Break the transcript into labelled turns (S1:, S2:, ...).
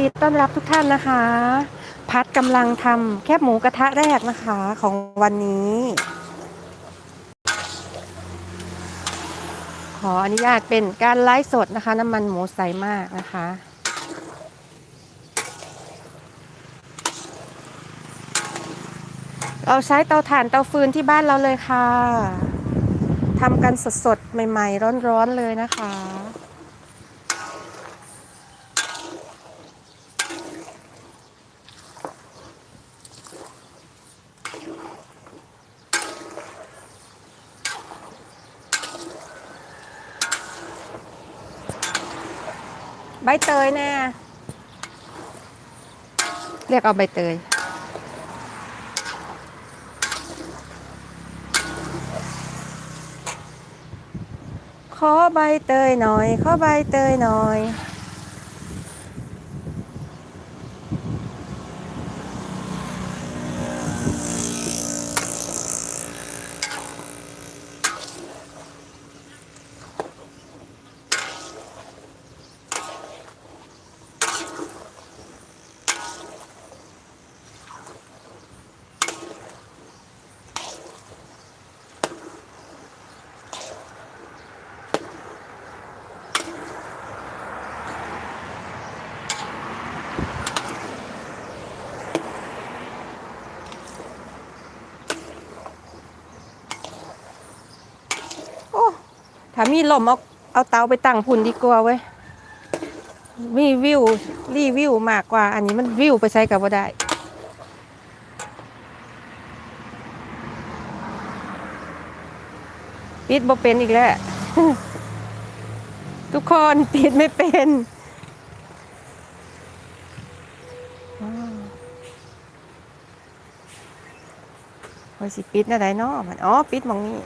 S1: ดีต้อนรับทุกท่านนะคะ พัดกำลังทำแคบหมูกระทะแรกนะคะของวันนี้ ขออนุญาตเป็นการไลฟ์สดนะคะ น้ำมันหมูใสมากนะคะ เราใช้เตาถ่านเตาฟืนที่บ้านเราเลยค่ะทำกันสดๆ ใหม่ๆ ร้อนๆเลยนะคะ ใบเตยแน่ เรียกเอาใบเตย ขอใบเตยหน่อย ขอใบเตยหน่อย ถ้ามีลมเอาเอาเตาไปตั้งพุ่นดีกว่าเว้ยมีวิวรีวิวมากกว่า อันนี้มันวิวไปใช้กับว่าได้ปิดบ่เป็นอีกแล้ว ทุกคนปิดไม่เป็นโอ้ยสิปิดอะไรเนาะมันอ๋อปิดมองนี้